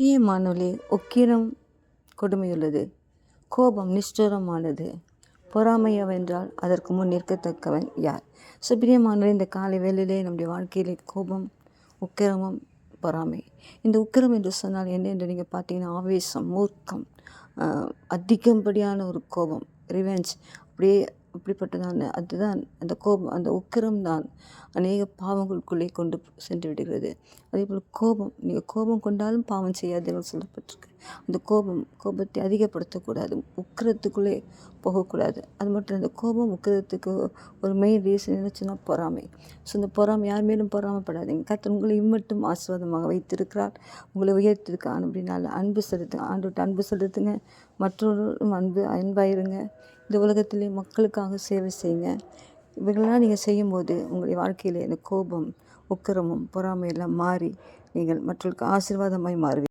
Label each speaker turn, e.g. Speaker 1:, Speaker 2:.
Speaker 1: பிரியமானவர்களே உக்கிரம் கொடுமையுள்ளது. கோபம் நிஷ்டூரமானது. பொறாமையவென்றால் அதற்கு முன் நிற்கத்தக்கவன் யார்? ஸோ இந்த காலை வேளையிலே நம்முடைய வாழ்க்கையிலே கோபம் உக்கிரமும் பொறாமை. இந்த உக்கிரம் என்று சொன்னால் என்ன என்று நீங்கள் பார்த்தீங்கன்னா ஆவேசம் மூர்க்கம் அதிகப்படியான ஒரு கோபம் ரிவெஞ்ச் அப்படியே அப்படிப்பட்டதான அதுதான் அந்த கோபம் அந்த உக்கிரம் தான் அநேக பாவங்களுக்குள்ளே கொண்டு சென்று விடுகிறது அதே போல் கோபம் நீங்கள் கோபம் கொண்டாலும் பாவம் செய்யாதீர்கள் சொல்லப்பட்டிருக்கு. அந்த கோபம் கோபத்தை அதிகப்படுத்தக்கூடாது உக்கிரத்துக்குள்ளே போகக்கூடாது. அது மட்டும் இல்லை, அந்த கோபம் உக்கிரத்துக்கு ஒரு மெயின் ரீசன் என்னச்சுன்னா பொறாமை. ஸோ இந்த பொறாமை யார் மேலும் பொறாமப்படாதீங்க. கத்தர் உங்களை இம்மட்டும் ஆசிர்வாதமாக வைத்திருக்கிறார். உங்களை உயர்த்திருக்கான் அப்படின்னால அன்பு செலுத்துங்க. ஆண்டு அன்பு செலுத்துங்க. மற்றொரு அன்பு அன்பாயிருங்க. இந்த உலகத்திலே மக்களுக்காக சேவை செய்யுங்க. இவைகளெல்லாம் நீங்கள் செய்யும்போது உங்களுடைய வாழ்க்கையிலே இந்த கோபம் உக்கிரமும் பொறாமையெல்லாம் மாறி நீங்கள் மற்றவர்களுக்கு ஆசீர்வாதமாய் மாறுவீங்க